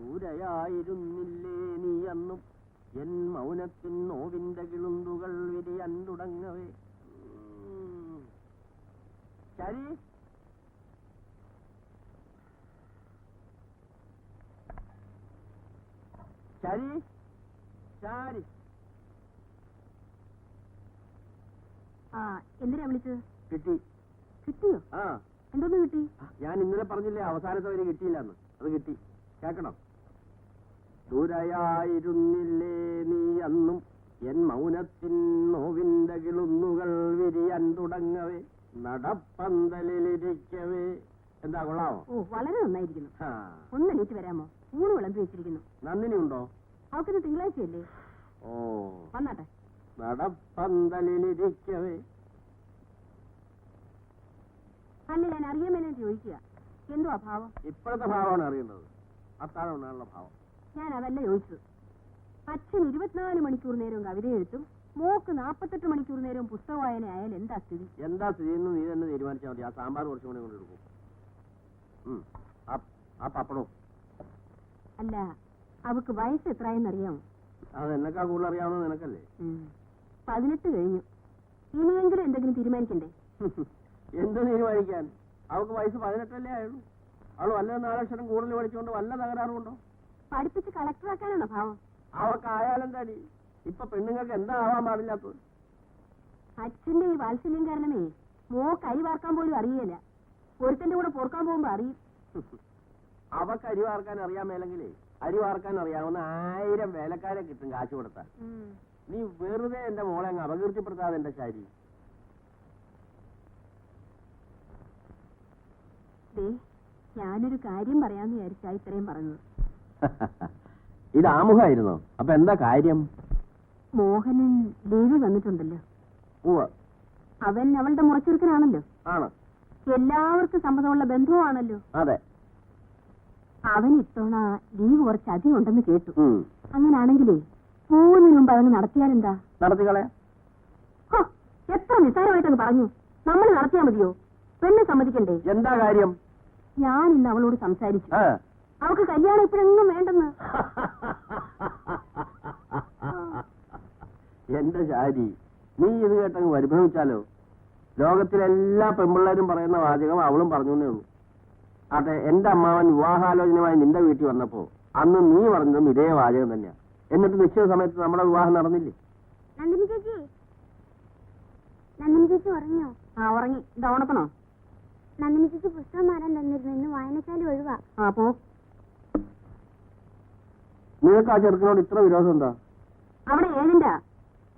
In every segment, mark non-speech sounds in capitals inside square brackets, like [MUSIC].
ദൂരയായിരുന്നില്ലേ നീ അന്നും? എൻ മൗനത്തിൻ നോവിന്റെ കിളുന്തുകൾ വിരിയാൻ തുടങ്ങവേ ശരി. ശരി. ശരി. ആ എന്തിനാ വിളിച്ചത്? കിട്ടി. കിട്ടിയോ? ആ. എന്തോന്ന് കിട്ടി? ഞാൻ ഇന്നലെ പറഞ്ഞില്ലേ അവസാനത്തെ വരെ കിട്ടിയില്ലെന്ന്. അത് കിട്ടി. കേക്കണം ദൂരയായിരുന്നില്ലേ നീ അന്നും? എൻ മൗനത്തിൻ നോവിന്റെ കിളുന്നുകൾ വിരിയാൻ തുടങ്ങവേ. നടപ്പന്തലിലിരിക്കവേ. എന്താ കൊള്ളാമോ ഓ വളരെ നന്നായിരിക്കുന്നു. ഒന്ന് എണീറ്റ് വരാമോ? ഊണ് വിളമ്പി വെച്ചിരിക്കുന്നു. നന്ദിനി ഉണ്ടോ അവക്കിന്ന് തിങ്കളാഴ്ചയല്ലേ? ഓ. വന്നാട്ടെ. നടപ്പന്തലിലിരിക്കവേ. അല്ല ഞാൻ അറിയാൻ മേലെ ചോദിക്കുക. എന്തോ അഭാവം ഇപ്പോഴത്തെ ഭാവമാണ് അറിയുന്നത് അത്താഴം ഭാവം. ഞാൻ അതല്ല ചോദിച്ചത്? അച്ഛൻ ഇരുപത്തിനാല് മണിക്കൂർ നേരവും കവിത എഴുത്തും മോക്ക് നാൽപ്പത്തെട്ട് മണിക്കൂർ നേരവും പുസ്തക വായന ആയാൽ എന്താ സ്ഥിതി? എന്താ സ്ഥിതി എന്ന് നീ തന്നെ തീരുമാനിച്ചാൽ മതി. ആ സാമ്പാർ കുറച്ചും കൂടെ കൊണ്ടെടുക്കും. ആ- അല്ല അവക്ക് വയസ്സ് എത്രയെന്നറിയാമോ? അത് എന്നെക്കാ കൂടുതൽ അറിയാവുന്നത് നിനക്കല്ലേ? പതിനെട്ട് കഴിഞ്ഞു. ഇനിയെങ്കിലും എന്തെങ്കിലും തീരുമാനിക്കണ്ടേ? [LAUGHS] എന്ത് തീരുമാനിക്കാൻ? അവക്ക് വയസ്സ് പതിനെട്ടല്ലേ ആയുള്ളൂ. അവൾ വല്ല നാലക്ഷരം കൂടുതൽ പഠിച്ചുകൊണ്ട് വല്ല തകരാറുണ്ടോ പഠിപ്പിച്ച് കളക്ടറാക്കാനാണോ ഭാവം? അവക്കായാലെന്താടി? ഇപ്പൊ പെണ്ണുങ്ങൾക്ക് എന്താ ആവാൻ പാടില്ലാത്തത്? അച്ഛന്റെ ഈ വാത്സല്യം കാരണമേ മോ കൈ വാർക്കാൻ പോലും അറിയില്ല ഒരുത്തന്റെ കൂടെ പൊറുക്കാൻ പോകുമ്പോ അറിയും. അവക്ക് അരി വാർക്കാൻ അറിയാൻ മേലെങ്കിലേ അരി വാർക്കാൻ അറിയാവുന്ന ആയിരം വേലക്കാരെ കിട്ടും കാശ് കൊടുത്താൽ നീ വെറുതെ എന്റെ മോളെ അങ്ങ് അപകീർത്തിപ്പെടുത്താതെ എന്റെ ശാരി. ഞാനൊരു കാര്യം പറയാന്ന് വിചാരിച്ചാ ഇത്രയും പറഞ്ഞത്. [LAUGHS] ഇത് ആമുഖമായിരുന്നോ? അപ്പൊ എന്താ കാര്യം? മോഹനൻ ദേവി വന്നിട്ടുണ്ടല്ലോ. അവൻ അവളുടെ മുറച്ചെറുക്കനാണല്ലോ. ആണ്. എല്ലാവർക്കും സമ്മതമുള്ള ബന്ധുവാണല്ലോ. അതെ. അവൻ ഇത്തവണ ലീവ് കുറച്ച് അധികം ഉണ്ടെന്ന് കേട്ടു. അങ്ങനാണെങ്കിലേ പോകുന്നതിന് മുമ്പ് അവന് നടത്തിയാലെന്താ? നടത്തിക്കളെ എത്ര നിസ്സാരമായിട്ടങ്ങ് പറഞ്ഞു. നമ്മൾ നടത്തിയാ മതിയോ? പെണ്ണ് സമ്മതിക്കണ്ടേ? എന്താ കാര്യം? ഞാൻ ഇന്ന് അവളോട് സംസാരിച്ചു. അവൾക്ക് കല്യാണം ഇപ്പോഴെങ്ങും വേണ്ടെന്ന്. [LAUGHS] എന്റെ ശാരി നീ ഇത് കേട്ടങ്ങ് പരിഭ്രമിച്ചാലോ? ലോകത്തിലെല്ലാ പെമ്പിള്ളേരും പറയുന്ന വാചകം അവളും പറഞ്ഞു ഉള്ളൂ. അതെ എന്റെ അമ്മാവൻ വിവാഹാലോചനയുമായി നിന്റെ വീട്ടിൽ വന്നപ്പോ അന്ന് നീ പറഞ്ഞതും ഇതേ വാചകം തന്നെയാ. എന്നിട്ട് നിശ്ചിത സമയത്ത് നമ്മുടെ വിവാഹം നടന്നില്ലേ? നന്ദിനി ചേച്ചി. നന്ദിനി ചേച്ചി ഉറങ്ങിയോ? ആ ഉറങ്ങി. ഇതാ ഉണക്കണോ നന്ദിനി ചേച്ചി പുസ്തകം മാറാൻ തന്നിരുന്നു. ഇന്ന് വായനശാല ഒഴിവാ. ആ പോ. നിനക്ക് ആ ചെറുക്കനോട് ഇത്ര വിരോധം എന്താ? അവിടെ ഏതിന്റെ?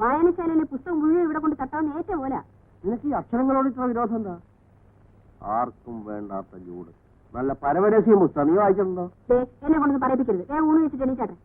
വായനശാലയിലെ പുസ്തകം മുഴുവൻ ഇവിടെ കൊണ്ട് തട്ടാവുന്ന ഏറ്റ പോലെ. നിനക്ക് ഈ അക്ഷരങ്ങളോട് ഇത്ര വിരോധം എന്താ? ആർക്കും വേണ്ടാത്ത ജൂട് നല്ല പരമരസ്യം പുസ്തകം. നീ വായിച്ചിട്ടുണ്ടോ? എന്നെ കൊണ്ടൊന്ന് പറയിപ്പിക്കരുത്. ഏ ഊണ് വെച്ചിട്ട് എണീറ്റാട്ടെ.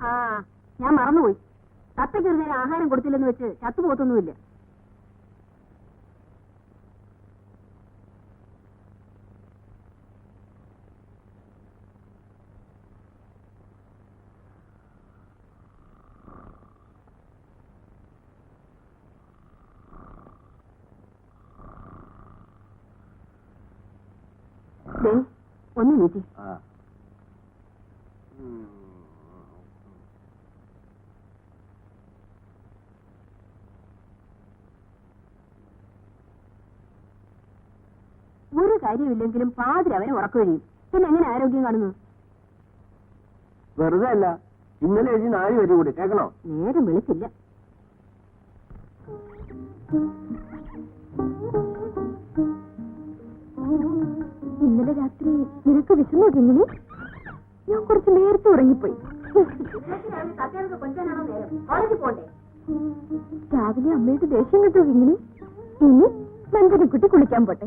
ആ ഞാൻ മറന്നുപോയി. തത്തയ്ക്ക് ഒരു നേരം ആഹാരം കൊടുത്തില്ലെന്ന് വെച്ച് ചത്തുപോത്തൊന്നുമില്ല ഒരു കാര്യമില്ലെങ്കിലും പാതിരി അവനെ ഉറക്കൊഴിയും പിന്നെ എങ്ങനെ ആരോഗ്യം കാണുന്നു? വെറുതെ അല്ല. ഇന്നലെ എഴുതി നാല് പേര് കൂടി. കേൾക്കണോ? നേരം വിളിച്ചില്ല ഇന്നലെ രാത്രി നിനക്ക് വിശന്നു ഇങ്ങനെ ഞാൻ കുറച്ച് നേരത്തെ ഉറങ്ങിപ്പോയി. രാവിലെ അമ്മയുടെ ദേഷ്യം കിട്ടുമോ ഇങ്ങനെ ഇനി നന്ദനക്കുട്ടി കുളിക്കാൻ പോട്ടെ.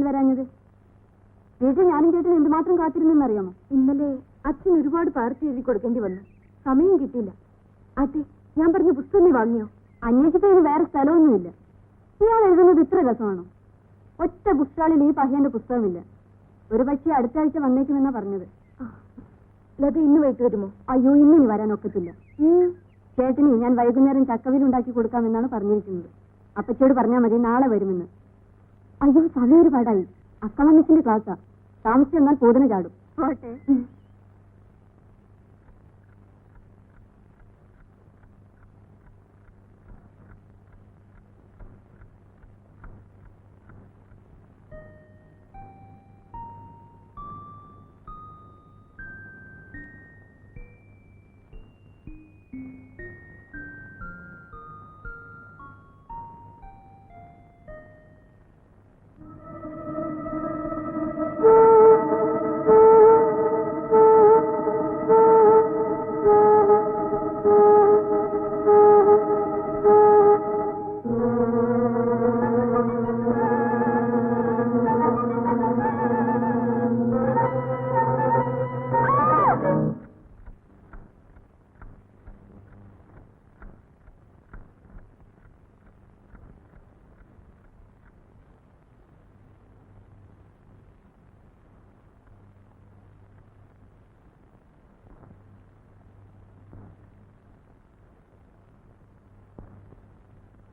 വീട്ടിൽ വരാഞ്ഞത്? വീട്ടിൽ ഞാനും ചേട്ടൻ എന്തുമാത്രം കാത്തിരുന്നെന്നറിയാമോ? ഇന്നലെ അച്ഛൻ ഒരുപാട് പാർട്ടി എഴുതി കൊടുക്കേണ്ടി വന്നു. സമയം കിട്ടിയില്ല. അതെ ഞാൻ പറഞ്ഞ പുസ്തകം നീ വാങ്ങിയോ അന്വേഷിച്ചതിന് വേറെ സ്ഥലമൊന്നുമില്ല. ഇയാൾ എഴുതുന്നത് ഇത്ര രസമാണോ? ഒറ്റ പുസ്തകാളിൽ ഈ പഹ്യന്റെ പുസ്തകമില്ല. ഒരു പക്ഷേ അടുത്ത ആഴ്ച വന്നേക്കുമെന്നാ പറഞ്ഞത്. ലത ഇന്ന് വൈകിട്ട് വരുമോ? അയ്യോ ഇന്ന് ഇനി വരാൻ ഒക്കത്തില്ല. ചേട്ടനി ഞാൻ വൈകുന്നേരം ചക്കവിൽ ഉണ്ടാക്കി കൊടുക്കാമെന്നാണ് പറഞ്ഞിരിക്കുന്നത്. അപ്പച്ചോട് പറഞ്ഞാൽ മതി നാളെ വരുമെന്ന്. അയ്യോ സമയം ഒരുപാടായി അക്കമന്നസിന്റെ ക്ലാസ്സാ താമസിച്ചെന്നാൽ പോതിനെ ചാടും. പോട്ടെ.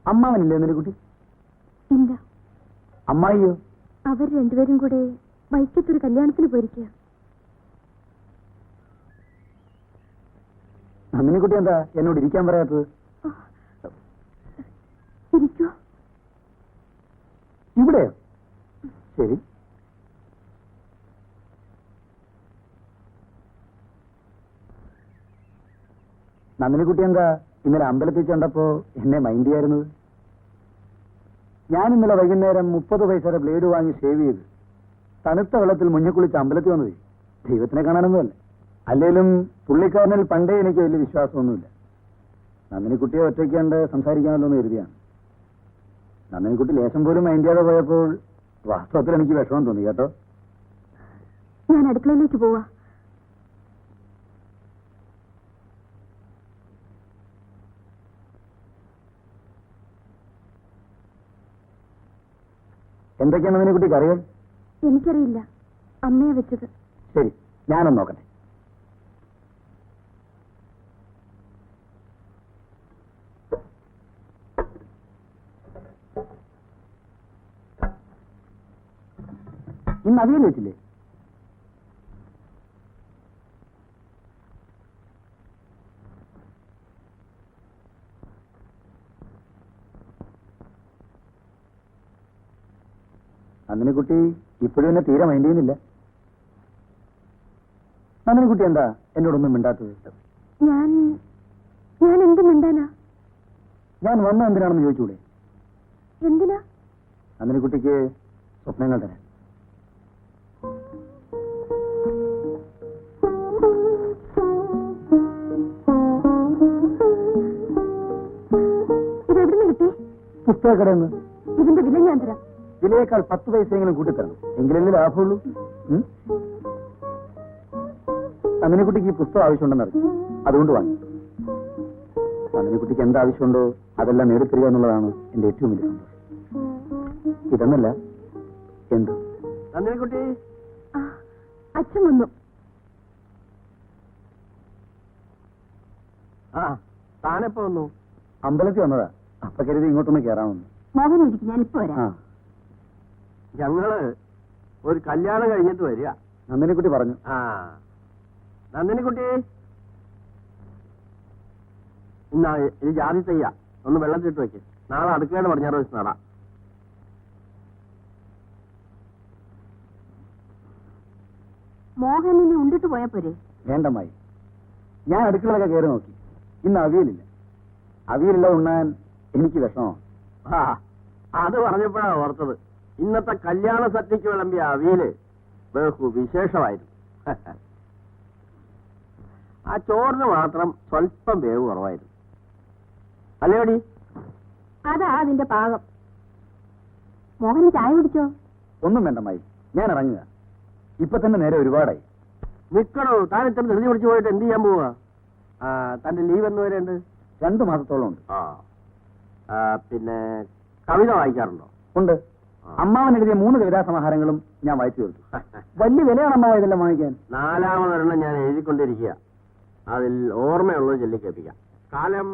അമ്മാവനില്ലേ നിന്റെ കുട്ടി? ഇല്ല. അമ്മായിയോ? അവർ രണ്ടുപേരും കൂടെ വൈക്കത്തൊരു കല്യാണത്തിന് പോയിരിക്കുക കുട്ടി എന്താ എന്നോട് ഇരിക്കാൻ പറയാത്തത്? ഇരിക്കോ. ഇവിടെയോ? ശരി. നന്ദിനി കുട്ടി എന്താ? ഇന്നലെ അമ്പലത്തിൽ ചെണ്ടപ്പോ എന്നെ മൈൻഡ് ചെയ്യായിരുന്നത്? ഞാൻ ഇന്നലെ വൈകുന്നേരം മുപ്പത് പൈസയുടെ ബ്ലേഡ് വാങ്ങി ഷേവ് ചെയ്ത് തണുത്ത വെള്ളത്തിൽ മുഞ്ഞക്കുളിച്ച് അമ്പലത്തിൽ വന്നത്. ദൈവത്തിനെ കാണാനൊന്നുമല്ല. അല്ലെങ്കിലും പുള്ളിക്കാരനിൽ പണ്ടേ എനിക്ക് വലിയ വിശ്വാസമൊന്നുമില്ല. നന്ദിനിക്കുട്ടിയെ ഒറ്റയ്ക്ക് കണ്ട് സംസാരിക്കാമല്ലോ എന്ന് കരുതിയാണ്. നന്ദിനിക്കുട്ടി ലേശം പോലും മൈൻഡ് ചെയ്യാതെ പോയപ്പോൾ വാസ്തവത്തിൽ എനിക്ക് വിഷമം തോന്നി കേട്ടോ? ഞാൻ അടുക്കളയിലേക്ക് പോവാ. എന്തൊക്കെയാണ് അതിനെ കുട്ടിക്ക് കറികൾ എനിക്കറിയില്ല. അമ്മയെ വെച്ചത്. ശരി ഞാനൊന്ന് നോക്കട്ടെ. ഇന്ന് അവിയൽ വെച്ചില്ലേ? നന്ദിനിക്കുട്ടി ഇപ്പോഴും എന്നെ തീരെ മൈൻഡ് ചെയ്യുന്നില്ല. നന്ദിനിക്കുട്ടി എന്താ എന്നോടൊന്നും മിണ്ടാത്തത്? ഞാൻ ഞാൻ എന്ത് മിണ്ടാനാ? ഞാൻ വന്ന എന്തിനാണെന്ന് ചോദിച്ചൂടെ? എന്തിനാ? നന്ദിനിക്കുട്ടിക്ക് സ്വപ്നങ്ങൾ തരാൻ. കിട്ടി? നിന്ന് ഇതിന്റെ വില ഞാൻ തരാം. വിലയേക്കാൾ പത്ത് പൈസയെങ്കിലും കൂട്ടിത്തരണം. എങ്കിലല്ലേ ലാഭമുള്ളൂ? നന്ദിനിക്കുട്ടിക്ക് ഈ പുസ്തകം ആവശ്യമുണ്ടെന്ന് അറിയാം അതുകൊണ്ട് വാങ്ങി. നന്ദിനിക്കുട്ടിക്ക് എന്താവശ്യമുണ്ടോ അതെല്ലാം നേടിത്തരിക എന്നുള്ളതാണ് എന്റെ ഏറ്റവും വലിയ സന്തോഷം. ഇതെന്നല്ല എന്ത്? നന്ദിനിക്കുട്ടി ആ, അച്ഛൻ വന്നു. ആ താനെപ്പോ വന്നു? അമ്പലത്തിൽ വന്നതാ. അപ്പൊ കരുതി ഇങ്ങോട്ടൊന്ന് കയറാമെന്ന് മോഹൻ ഇരിക്കും ഞാൻ ഇപ്പൊ വരാം ഞങ്ങൾ ഒരു കല്യാണം കഴിഞ്ഞിട്ട് വരിക. നന്ദിനിക്കുട്ടി പറഞ്ഞു. ആ. നന്ദിനിക്കുട്ടി. ഇന്നാ ഇത് ജാതി തയ്യ. ഒന്ന് വെള്ളത്തിട്ട് വെക്ക്. നാളെ അടുക്കേണ്ട പടിഞ്ഞാറ് വെച്ച് നടാം. മോഹൻ ഇനി ഉണ്ടിട്ട് പോയാ പോരെ? വേണ്ടമായി ഞാൻ അടുക്കളൊക്കെ കയറി നോക്കി. ഇന്ന് അവിയലില്ല. അവിയലില്ല ഉണ്ണാൻ എനിക്ക് വിഷമമാണ്. ആ അത് പറഞ്ഞപ്പോഴാണ് ഓർത്തത്. ഇന്നത്തെ കല്യാണ സദ്യക്ക് വിളമ്പിയ അവിയൽ ബഹു വിശേഷമായിരുന്നു. ആ ചോറിന് മാത്രം സ്വല്പം വേവ് കുറവായിരുന്നു. അല്ലേടി അതാ അതിന്റെ പാകം. മോഹൻ ചായ കുടിച്ചോ? ഒന്നും വേണ്ടമായി ഞാൻ ഇറങ്ങുക. ഇപ്പൊ തന്നെ നേരെ ഒരുപാടായി. നിക്കണോ താൻ ഇത്ര ധൃതി പിടിച്ചു പോയിട്ട് എന്ത് ചെയ്യാൻ പോവാ? തന്റെ ലീവ് എന്ന് വരെയുണ്ട് രണ്ടു മാസത്തോളം ഉണ്ട്. പിന്നെ കവിത വായിക്കാറുണ്ടോ? ഉണ്ട്. അമ്മാവൻ എഴുതിയ മൂന്ന് കവിതാ സമാഹാരങ്ങളും ഞാൻ വായിച്ചു തീർത്തു. [LAUGHS] വലിയ വിലയാണ് അമ്മാവ ഇതെല്ലാം വാങ്ങിക്കാൻ. നാലാമതൊരെണ്ണം ഞാൻ എഴുതിക്കൊണ്ടിരിക്കുക. അതിൽ ഓർമ്മയുള്ളത് ചൊല്ലിക്കേൾപ്പിക്കാം കാലം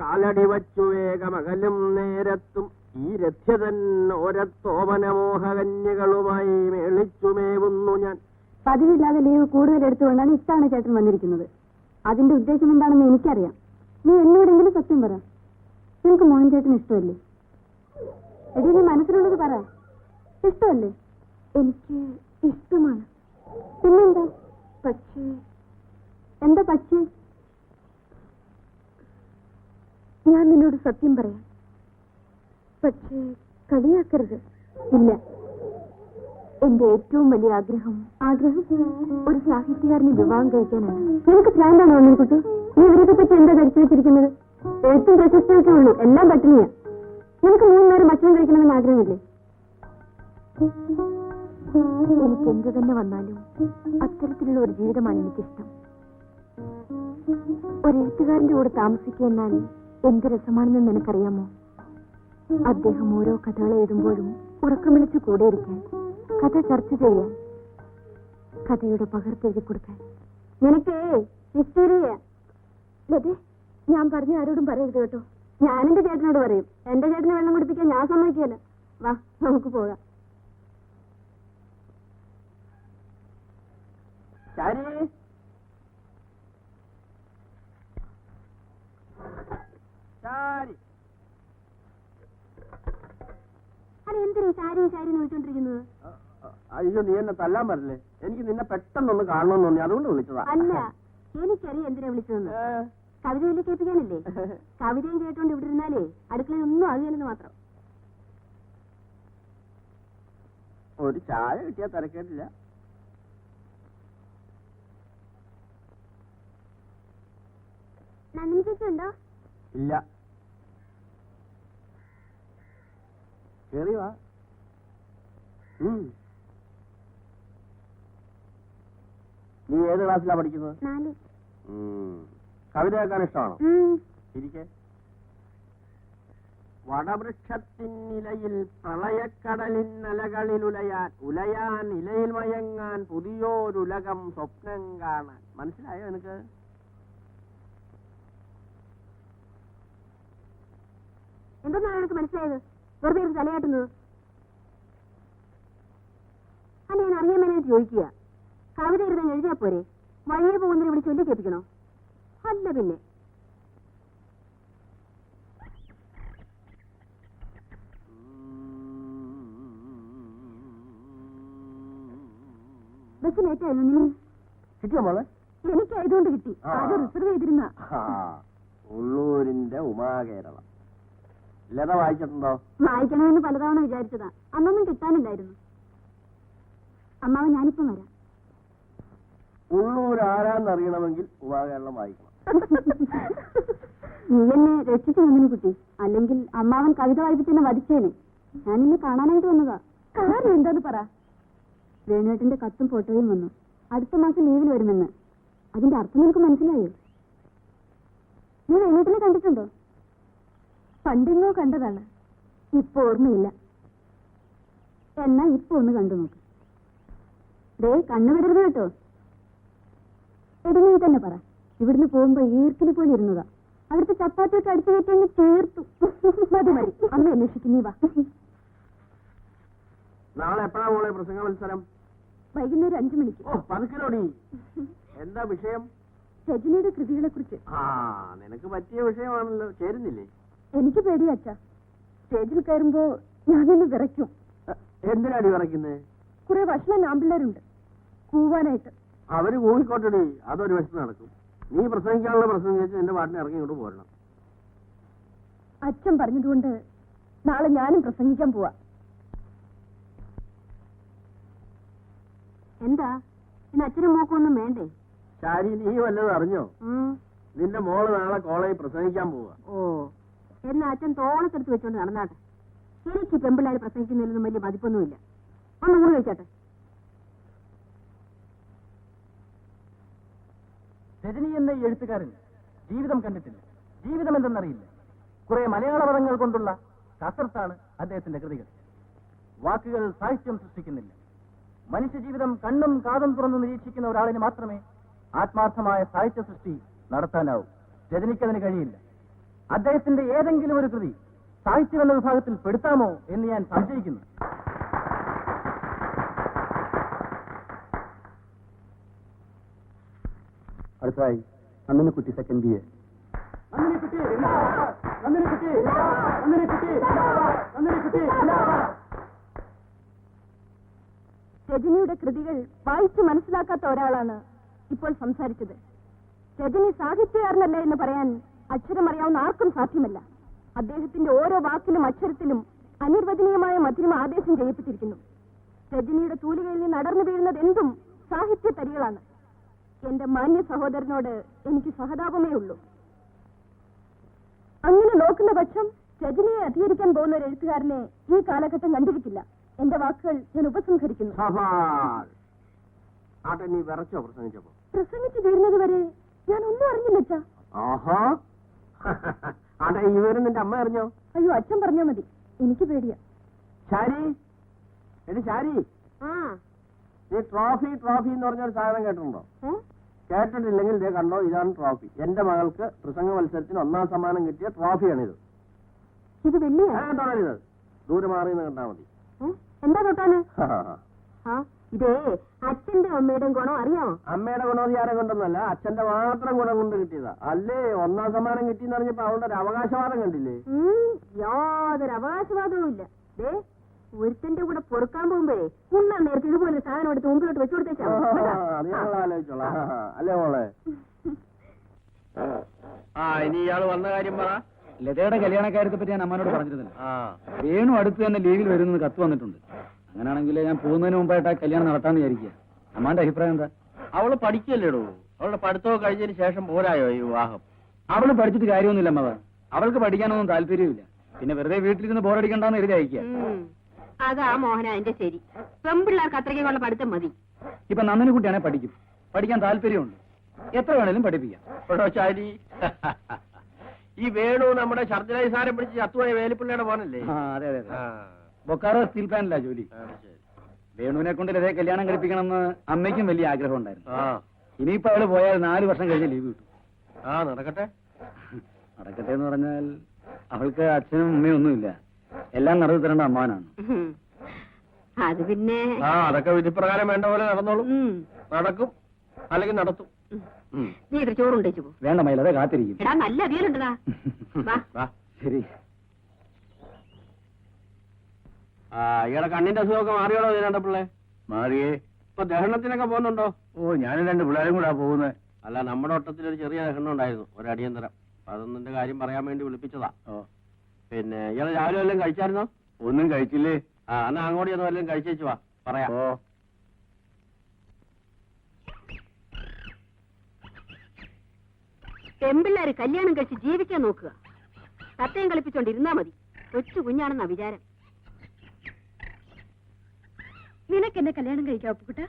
കാലടി വച്ചു വേഗമകലും നേരത്തും. ഈ രഥ്യതൻ ഓരത്തോപനമോഹകന്യകളുമായി മേളിച്ചുമേവുന്നു ഞാൻ. പതിവില്ലാതെ ലീവ് കൂടുതൽ എടുത്തുകൊണ്ടാണ് ഇത്തവണ ചേട്ടൻ വന്നിരിക്കുന്നത്. അതിന്റെ ഉദ്ദേശം എന്താണെന്ന് എനിക്കറിയാം. നീ എന്നോടെങ്കിലും സത്യം പറ. നിനക്ക് മോഹൻ ചേട്ടൻ ഇഷ്ടമല്ലേ? എടി നീ മനസ്സിലുള്ളത് പറ. ഇഷ്ടമല്ലേ? എനിക്ക് ഇഷ്ടമാണ്. പിന്നെന്താ? പക്ഷേ. എന്താ പക്ഷേ? ഞാൻ നിന്നോട് സത്യം പറയാം. പക്ഷേ കളിയാക്കരുത്. ഇല്ല. എന്റെ ഏറ്റവും വലിയ ആഗ്രഹം ആഗ്രഹം ഒരു സാഹിത്യകാരനെ വിവാഹം കഴിക്കാനാണ്. നിനക്ക് ഭ്രാന്താണോ കുട്ടി? നീ ഇവരൊക്കെ പറ്റി എന്താ ധരിച്ചു വെച്ചിരിക്കുന്നത്? എഴുത്തും പ്രശസ്തിയൊക്കെ ഉള്ളൂ. എല്ലാം പട്ടിണിയാ. നിനക്ക് മൂന്ന് നേരം ഭക്ഷണം കഴിക്കണമെന്ന് ആഗ്രഹമില്ലേ? എനിക്ക് എന്ത് തന്നെ വന്നാലും അത്തരത്തിലുള്ള ഒരു ജീവിതമാണ് എനിക്കിഷ്ടം. ഒരു എഴുത്തുകാരന്റെ കൂടെ താമസിക്കുക എന്നാൽ എന്ത് രസമാണെന്ന് നിനക്കറിയാമോ? അദ്ദേഹം ഓരോ കഥകൾ എഴുതുമ്പോഴും ഉറക്കം കൂടെ ഇരിക്കാൻ കഥ ചർച്ച ചെയ്യാൻ കഥയുടെ പകർത്തെഴുതി കൊടുക്കാൻ. നിനക്കേ ഞാൻ പറഞ്ഞ ആരോടും പറയരുത് കേട്ടോ. ഞാൻ എന്റെ ചേട്ടനോട് പറയും. എന്റെ ചേട്ടന് വെള്ളം കുടിപ്പിക്കാൻ ഞാൻ സമ്മതിക്കില്ല വാ നമുക്ക് പോകാം. ശാരി. ശാരി. അല്ല എന്തിനാ എന്ന് വിളിച്ചോണ്ടിരിക്കുന്നത് അയ്യോ നീ എന്നെ തല്ലാൻ പറ്റില്ലേ? എനിക്ക് നിന്നെ പെട്ടെന്നൊന്ന് കാണണമെന്ന് തോന്നി. അതുകൊണ്ട് വിളിച്ചതാ. അല്ല എനിക്കറിയാം എന്തിനാ വിളിച്ചതെന്ന്. കവിതയിൽ കേൾപ്പിക്കാനല്ലേ? [LAUGHS] കവിതയും കേട്ടോണ്ട് ഇവിടെ ഇരുന്നാലേ അടുക്കളയിൽ ഒന്നും അറിയില്ലെന്ന് മാത്രം. ഒരു ചായ കിട്ടിയാ തിരക്കേട്ടില്ല. നന്ദിനി ചേച്ചി ഉണ്ടോ ഇല്ല. കേറി വാ ഉം. നീ ഏത് ക്ലാസ്സിലാ പഠിക്കുന്നത്. കവിത കേൾക്കാൻ ഇഷ്ടമാണോ. ഇരിക്കെ. വടവൃക്ഷത്തിനിലയിൽ പ്രളയക്കടലിൻ നലകളിൽ ഉലയാൻ ഉലയാൻ ഇലയിൽ മയങ്ങാൻ പുതിയോരുലകം സ്വപ്നം കാണാൻ. മനസ്സിലായോ എനിക്ക് എന്തെന്നാണ് എനിക്ക് മനസ്സിലായത്? വെറുതെ ഇരുന്ന് തലയാട്ടുന്നത്? അല്ല ഞാൻ അറിയാൻ മേലെ ചോദിക്കുക. കവിത എഴുതാൻ എഴുതിയാ പോരെ? വഴിയെ പോകുന്നതിനെ വിളിച്ച് ചൊല്ലി കേൾപ്പിക്കണോ? അല്ല പിന്നെ. ബസ് ലേറ്റായിരുന്നു കിട്ടിയോ മോളെ? എനിക്കായതുകൊണ്ട് കിട്ടി. അത് റിസർവ് ചെയ്തിരുന്ന. ഉള്ളൂരിന്റെ ഉമാകേരളം. ലത വായിച്ചിട്ടുണ്ടോ? വായിക്കണമെന്ന് പലതവണ വിചാരിച്ചതാ. അന്നൊന്നും കിട്ടാനില്ലായിരുന്നു. അമ്മാവ് ഞാനിപ്പം വരാം. ഉള്ളൂർ ആരാന്നറിയണമെങ്കിൽ ഉപാകരണം വായിക്കണം. നീ എന്നെ രക്ഷിച്ചു നന്ദിനി കുട്ടി. അല്ലെങ്കിൽ അമ്മാവൻ കവിത വായിപ്പിച്ചെന്നെ വധിച്ചേനെ. ഞാൻ ഇന്ന് കാണാനായിട്ട് വന്നതാ. കാര്യം എന്താന്ന് പറ. വേണുവേട്ടന്റെ കത്തും ഫോട്ടോയും വന്നു. അടുത്ത മാസം ലീവിൽ വരുമെന്ന്. അതിന്റെ അർത്ഥം നിനക്ക് മനസ്സിലായോ? നീ വേണുവേട്ടനെ കണ്ടിട്ടുണ്ടോ? പണ്ടെങ്ങോ കണ്ടതാണ്. ഇപ്പൊ ഓർമ്മയില്ല. എന്നാ ഇപ്പൊ ഒന്ന് കണ്ടു നോക്ക്. ദേ കണ്ണു വിടരുത് കേട്ടോ. എടി തന്നെ പറ. ഇവിടുന്ന് പോകുമ്പോ ഈർക്കിന് പോലെ ഇരുന്നതാ. അവിടുത്തെ ചപ്പാത്തിയൊക്കെ അടുത്ത് കയറ്റി തീർത്തു മതി [LAUGHS] മതി. അമ്മ അന്വേഷിക്കുന്നീ വാ. നാളെ എപ്പോഴാ മോളെ പ്രസംഗ മത്സരം വൈകുന്നേരം അഞ്ചു മണിക്ക്. ഓ പതുക്കലോടി. എന്താ വിഷയം? രജനിയുടെ കൃതികളെ കുറിച്ച് ആ നിനക്ക് പറ്റിയ വിഷയമാണല്ലോ. ചേരുന്നില്ലേ? എനിക്ക് പേടിയാ അച്ഛാ. സ്റ്റേജിൽ കയറുമ്പോ ഞാനിന്ന് വിറയ്ക്കും. എ, എന്തിനാടി വിറയ്ക്കുന്നേ? കുറെ ഭക്ഷണം ആമ്പിള്ളേരുണ്ട്. കൂവാനായിട്ട്. അവർ കൂവിക്കോട്ടടി അതൊരു വശത്ത് നടക്കും. നീ പ്രസംഗിക്കാനുള്ള ചോദിച്ചാൽ എന്റെ പാട്ടിനെ ഇറങ്ങി ഇങ്ങോട്ട് പോരണം. അച്ഛൻ പറഞ്ഞതുകൊണ്ട് നാളെ ഞാനും പ്രസംഗിക്കാൻ പോവാ. എന്താ? ഇന്ന് അച്ഛനും മോക്കൊന്നും വേണ്ടേ? ശാരി നീ വല്ലതും അറിഞ്ഞോ? നിന്റെ മോൾ നാളെ കോളേജിൽ പ്രസംഗിക്കാൻ പോവാ. ഓ. എന്നാ അച്ഛൻ തോളത്തെടുത്ത് വെച്ചോണ്ട് നടന്നാട്ടെ. എനിക്ക് പെമ്പിള്ളാര് പ്രസംഗിക്കുന്നതിലൊന്നും വലിയ മതിപ്പൊന്നുമില്ല. ഒന്ന് ഊണ് കഴിച്ചാട്ടെ. രജനി എന്ന എഴുത്തുകാരൻ ജീവിതം കണ്ടിട്ടില്ല. ജീവിതം എന്തെന്നറിയില്ല. കുറെ മലയാള പദങ്ങൾ കൊണ്ടുള്ള കസർത്താണ് അദ്ദേഹത്തിന്റെ കൃതികൾ. വാക്കുകൾ സാഹിത്യം സൃഷ്ടിക്കുന്നില്ല. മനുഷ്യജീവിതം കണ്ണും കാതും തുറന്ന് നിരീക്ഷിക്കുന്ന ഒരാളിന് മാത്രമേ ആത്മാർത്ഥമായ സാഹിത്യ സൃഷ്ടി നടത്താനാവൂ. രജനിക്കതിന് കഴിയില്ല. അദ്ദേഹത്തിന്റെ ഏതെങ്കിലും ഒരു കൃതി സാഹിത്യകല വിഭാഗത്തിൽ പെടുത്താമോ എന്ന് ഞാൻ സംശയിക്കുന്നു. അടുത്തതായി നന്ദിനിക്കുട്ടി സെക്കൻഡ് ബി എ രജനിയുടെ കൃതികൾ വായിച്ചു മനസ്സിലാക്കാത്ത ഒരാളാണ് ഇപ്പോൾ സംസാരിച്ചത്. രജനി സാഹിത്യകാരനല്ല എന്ന് പറയാൻ അക്ഷരം അറിയാവുന്ന ആർക്കും സാധ്യമല്ല. അദ്ദേഹത്തിന്റെ ഓരോ വാക്കിലും അക്ഷരത്തിലും അനിർവചനീയമായ മധുരം ആദേശം ചെയ്യപ്പെട്ടിരിക്കുന്നു. രജനിയുടെ തൂലികയിൽ നിന്ന് അടർന്നു വീഴുന്നത് എന്തും സാഹിത്യ തരികളാണ് എന്റെ മാന്യ സഹോദരനോട് എനിക്ക് സഹതാപമേ ഉള്ളൂ. അങ്ങനെ നോക്കുന്ന പക്ഷം രജനിയെ അധികരിക്കാൻ പോകുന്ന ഒരു എഴുത്തുകാരനെ ഈ കാലഘട്ടം കണ്ടിരിക്കില്ല. എന്റെ വാക്കുകൾ ഞാൻ ഉപസംഹരിക്കുന്നു. പ്രസംഗിച്ചു തീരുന്നത് വരെ ഞാൻ ഒന്നും അറിഞ്ഞില്ല [LAUGHS] ആഹാ ഈ വിവരം നിന്റെ അമ്മ അറിഞ്ഞോ? അയ്യോ അച്ഛൻ പറഞ്ഞാ മതി. എനിക്ക് പേടിയാ. ശാരി? എടി ശാരി. ഈ ട്രോഫി ട്രോഫി എന്ന് പറഞ്ഞൊരു സാധനം കേട്ടിട്ടുണ്ടോ? കേട്ടിട്ടില്ലെങ്കിൽ ഇതേ കണ്ടോ ഇതാണ് ട്രോഫി. എന്റെ മകൾക്ക് പ്രസംഗ മത്സരത്തിന് ഒന്നാം സമ്മാനം കിട്ടിയ ട്രോഫിയാണിത്. ഇത് വലിയ തൊടരുത് ദൂരെ മാറി കണ്ടാ മതി? എന്താ തൊട്ടാന്? [LAUGHS] ആ. ഇതേ അച്ഛന്റെ അമ്മയുടെ ഗുണം അറിയോ? അമ്മയുടെ ഗുണോധികാരം കൊണ്ടൊന്നല്ല അച്ഛന്റെ മാത്രം ഗുണം കൊണ്ട് കിട്ടിയതാ. അല്ലേ ഒന്നാം സമ്മാനം കിട്ടിയെന്ന് പറഞ്ഞപ്പോ അവളുടെ ഒരു അവകാശവാദം കണ്ടില്ലേ? യാതൊരു അവകാശവാദവും ഇല്ല. ദേ ഒരുത്തന്റെ കൂടെ പൊറുക്കാൻ പോകുമ്പോഴേ ഉണ്ണാൻ നേരത്തെ ഇതുപോലെ ഒരു സാധനം എടുത്ത് മുമ്പിലോട്ട് വെച്ചു കൊടുത്തേച്ചാ അല്ലേ മോളെ? ആ ഇനി ഇയാൾ വന്ന കാര്യം പറ. ലതയുടെ കല്യാണക്കാര്യത്തെ പറ്റി ഞാൻ അമ്മനോട് പറഞ്ഞിരുന്നില്ല. ആ. വേണു അടുത്ത് തന്നെ ലീവിൽ വരുന്നത് കത്ത് വന്നിട്ടുണ്ട്. അങ്ങനെയാണെങ്കിൽ ഞാൻ പോകുന്നതിന് മുമ്പായിട്ട് ആ കല്യാണം നടത്താന്ന് വിചാരിക്കുക. അമ്മാന്റെ അഭിപ്രായം എന്താ? അവൾ പഠിക്കല്ലേടോ അവളുടെ പഠിത്തമൊക്കെ കഴിഞ്ഞതിന് ശേഷം പോരായോ ഈ വിവാഹം? അവൾ പഠിച്ചിട്ട് കാര്യമൊന്നുമില്ല അമ്മ അവൾക്ക് പഠിക്കാനൊന്നും താല്പര്യമില്ല. പിന്നെ വെറുതെ വീട്ടിലിരുന്ന് ബോറടിക്കണ്ടെന്ന് എഴുതി അയക്കുക. അതാ മോഹന എന്റെ ശരി. പെമ്പിള്ളേർക്ക് അത്രയ്ക്കുള്ള പഠിത്തം മതി. ഇപ്പൊ നന്ദിനി കുട്ടിയാണെ പഠിക്കും. പഠിക്കാൻ താല്പര്യമുണ്ട്. എത്ര വേണേലും പഠിപ്പിക്കാം. ചാരി. ഈ വേണു നമ്മുടെ ഷർദിലായി സാരം പിടിച്ച് ചത്തുപോയ വേലിപ്പിള്ളയുടെ പോണല്ലേ അതെ അതെ ബൊക്കാറോ സ്റ്റീൽ പ്ലാന്റിലാ ജോലി. വേണുവിനെ കൊണ്ട് ലതയെ കല്യാണം കഴിപ്പിക്കണമെന്ന് അമ്മയ്ക്കും വലിയ ആഗ്രഹം ഉണ്ടായിരുന്നു. ഇനിയിപ്പോ അവൾ പോയാൽ നാല് വർഷം കഴിഞ്ഞ് ലീവ് കിട്ടും. ആ നടക്കട്ടെ. നടക്കട്ടെ എന്ന് പറഞ്ഞാൽ അവൾക്ക് അച്ഛനും അമ്മയും ഒന്നുമില്ല. എല്ലാം നടന്നു തരേണ്ട അമ്മാനാണ് അത് പിന്നെ ആ അതൊക്കെ വിധിപ്രകാരം വേണ്ട പോലെ നടന്നോളും. നടക്കും. അല്ലെങ്കിൽ നടത്തും. നീ ഇത്ര ചോറുണ്ടേച്ചു പോ. വേണ്ട മയിലതെ കാത്തിരിക്കും. എടാ നല്ല അവിയലുണ്ടടാ. [LAUGHS] വാ. ശരി. ആ ഇയാളെ കണ്ണിന്റെ അസുഖമൊക്കെ മാറിയോളോ രണ്ട പിള്ളേ? മാറിയേ. ഇപ്പൊ ദഹനത്തിനൊക്കെ പോകുന്നുണ്ടോ? ഓ ഞാൻ രണ്ട് പിള്ളേരും കൂടാ പോകുന്നത് അല്ല നമ്മുടെ ഒട്ടത്തിൽ ഒരു ചെറിയ ദഹനം ഉണ്ടായിരുന്നു ഒരടിയന്തരം അതൊന്നിന്റെ കാര്യം പറയാൻ വേണ്ടി വിളിപ്പിച്ചതാ. ഓ. പിന്നെ ഇയാളെ രാവിലെ വല്ലതും കഴിച്ചായിരുന്നോ? ഒന്നും കഴിച്ചില്ലേ? ആ എന്നാ അങ്ങോട്ട് ചെന്ന് വല്ലതും കഴിച്ചു വാ പറയാ. ഓ. പെമ്പിള്ളേര് കല്യാണം കഴിച്ച് ജീവിക്കാൻ നോക്കുക. തത്തയും കളിപ്പിച്ചോണ്ട് ഇരുന്നാ മതി. കൊച്ചു കുഞ്ഞാണെന്നാ വിചാരം. നിനക്ക് എന്നെ കല്യാണം കഴിക്കാം ഒപ്പുകുട്ട